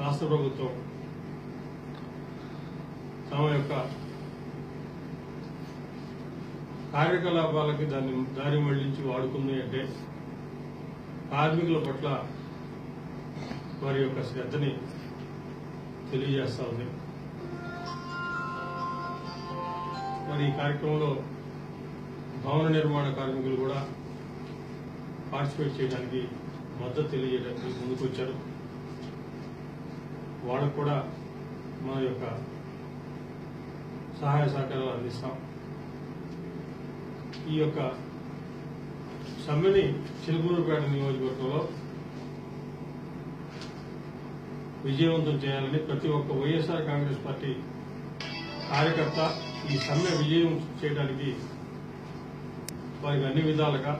రాష్ట్ర ప్రభుత్వం తమ యొక్క కార్యకలాపాలకి దాన్ని దారి మళ్ళించి వాడుకుంది అంటే కార్మికుల పట్ల వారి యొక్క శ్రద్ధని తెలియజేస్తా ఉంది. మరి ఈ కార్యక్రమంలో భవన నిర్మాణ కార్మికులు కూడా పార్టిసిపేట్ చేయడానికి మద్దతు తెలియజేయడానికి ముందుకు వచ్చారు వాళ్ళకు కూడా మన యొక్క సహాయ సహకారాలు అందిస్తాం. ఈ యొక్క సమ్మెని చిలుకూరుపేట నియోజకవర్గంలో విజయవంతం చేయాలని ప్రతి ఒక్క వైఎస్ఆర్ కాంగ్రెస్ పార్టీ కార్యకర్త ఈ సమ్మె విజయం చేయడానికి వారికి అన్ని విధాలుగా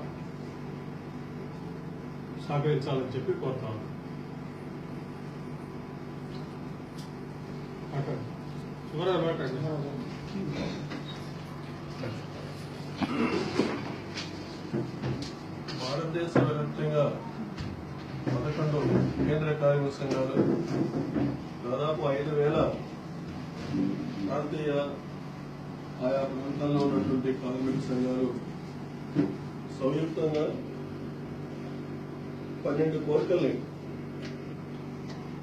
సహకరించాలని చెప్పి కోరుతాను భారతదేశ వ్యాప్తంగా పదకొండు కేంద్ర కార్మిక సంఘాలు దాదాపు ఐదు వేల ప్రాంతీయ ఆయా ప్రాంతాల్లో ఉన్నటువంటి కార్మిక సంఘాలు సంయుక్తంగా పన్నెండు కోరికల్ని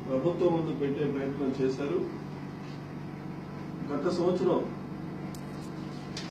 ప్రభుత్వం ముందు పెట్టే ప్రయత్నం చేశారు. గత సంవత్సరం